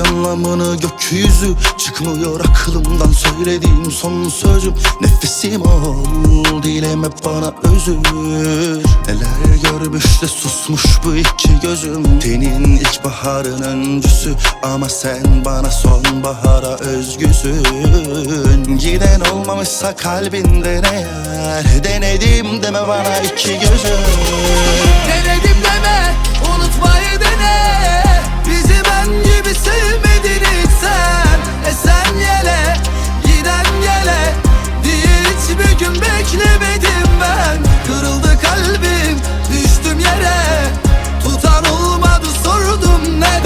anlamını gökyüzü Çıkmıyor aklımdan. Söylediğim son sözüm Nefesim ol dileme bana özür. Neler görmüş de susmuş bu iki gözüm. Tenin ilkbaharın öncüsü Ama sen bana sonbahara özgüsün. Giden olmamışsa kalbinde ne yer? Denedim deme bana iki gözüm gün beklemedim ben. Kırıldı kalbim düştüm yere. Tutan olmadı sordum neden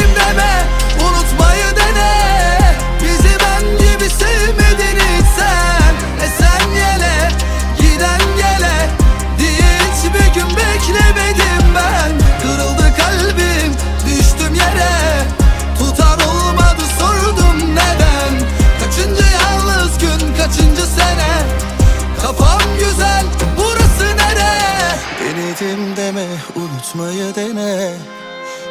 unutmayı dene.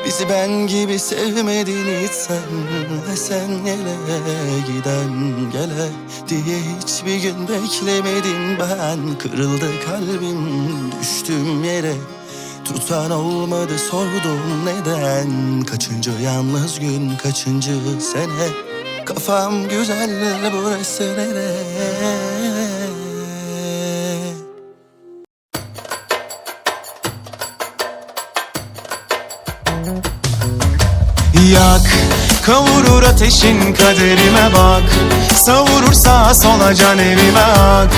Bizi ben gibi sevmedin hiç sen Ve sen yele giden gele Diye hiçbir gün beklemedim ben Kırıldı kalbim düştüm yere. Tutan olmadı sordum neden. Kaçıncı yalnız gün kaçıncı sene? Kafam güzel burası nere Yak Kavurur ateşin kaderime bak. Savurur sağa sola can evime ak.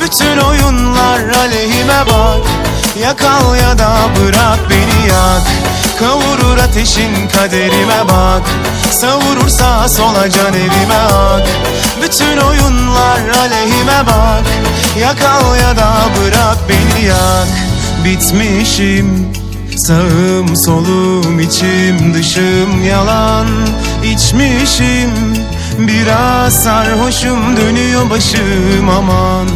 Bütün oyunlar aleyhime bak. Yakal ya da bırak beni yak. Kavurur ateşin kaderime bak. Savurur sağa sola can evime ak. Bütün oyunlar aleyhime bak. Yakal ya da bırak beni yak. Bitmişim Sağım solum içim dışım yalan. İçmişim Biraz sarhoşum dönüyor başım aman.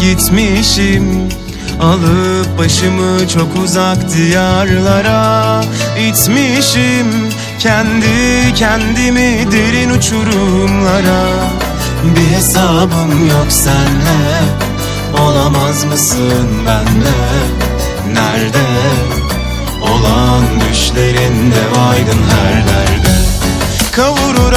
Gitmişim Alıp başımı çok uzak diyarlara. İtmişim Kendi kendimi derin uçurumlara. Bir hesabım yok senle. Olamaz mısın bende Nerede olan düşlerinde vaydın her derde. Kavurur